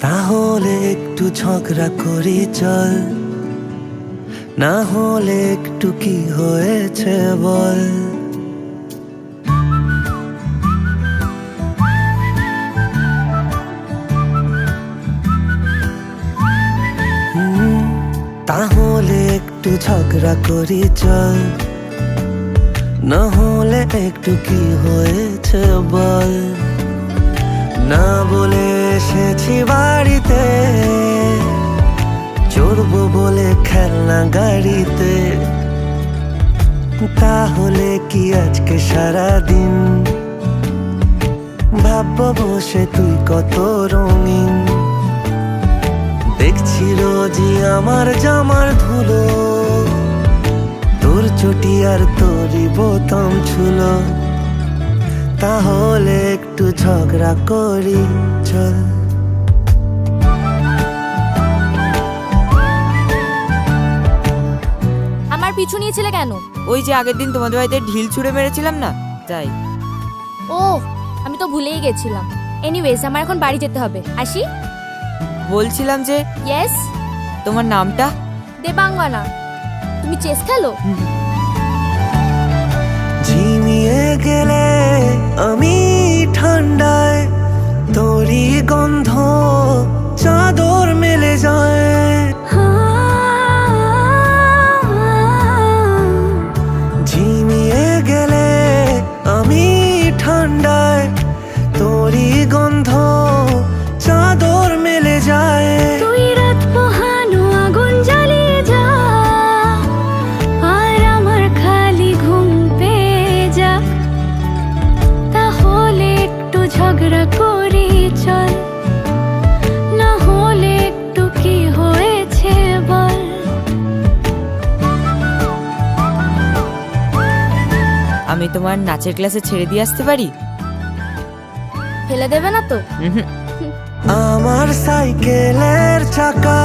তাহলে একটু ঝগড়া করি, চল। না হলে একটু কি হয়েছে বল? তাহলে একটু ঝগড়া করি, চল। না হলে একটু কি হয়েছে বল? না বলে এসেছি বাড়িতে, চড়বো বলে খেলনা গাড়িতে। তাহলে কি আজকে সারা দিন ভাববো বসে তুই কত রঙিন। দেখছি রোজই আমার জামার ধুলো, তোর চটি আর তোরই বোতাম ছুলো। তাহলে একটু ঝগড়া করি চল। আমার পিছু নিয়েছিলে কেন? ওই যে আগের দিন তোমাদের বাড়িতে ঢিল ছুঁড়ে মেরেছিলাম না? তাই ও আমি তো ভুলেই গেছিলাম। এনিওয়েজ আমার এখন বাড়ি যেতে হবে। আসি? বলছিলাম যে ইয়েস তোমার নামটা? দেবাঙ্গনা। তুমি চেস খেলো? গেলে আমি ঠান্ডায়, তোরই গন্ধ চাদর মেলে যায়। ঝিমিয়ে গেলে আমি ঠান্ডায়, তোরই গন্ধ চাদর মেলে যায়। তোমার নাচের ক্লাসে ছেড়ে দিয়ে আসতে পারি? ফেলে দেবে না তো? আমার সাইকেলের চাকা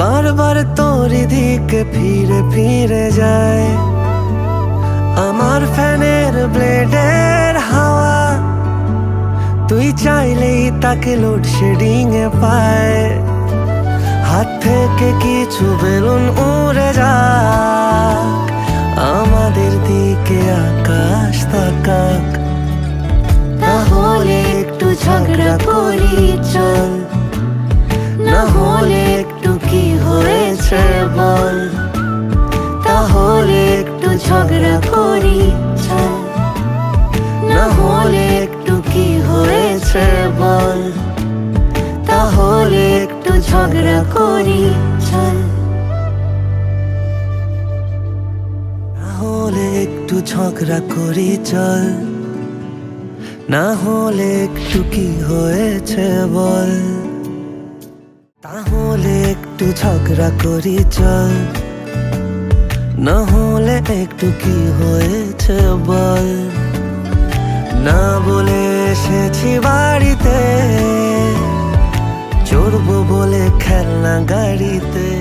বারবার তোর দিকে ফিরে ফিরে যায়। আমার ফ্যানের ব্লেডের হাওয়া তুই চাইলেই তাকে লোডশেডিং এ পায়। হাত থেকে কিছু বেলুন তাকাক তাহলে একটু ঝগড়া করি চল। না হলে একটু কি হয়েছে বল। তাহলে একটু ঝগড়া করি চল। না হলে একটু কি হয়েছে বল। তাহলে একটু ঝগড়া করি চল। তাহলে একটু ঝগড়া করি চল। না হলে একটু কি হয়েছে বল? তাহলে একটু ঝগড়া করি চল। না হলে একটু কি হয়েছে বল? না বলে এসেছি বাড়িতে, চড়বো বলে খেলনা গাড়িতে।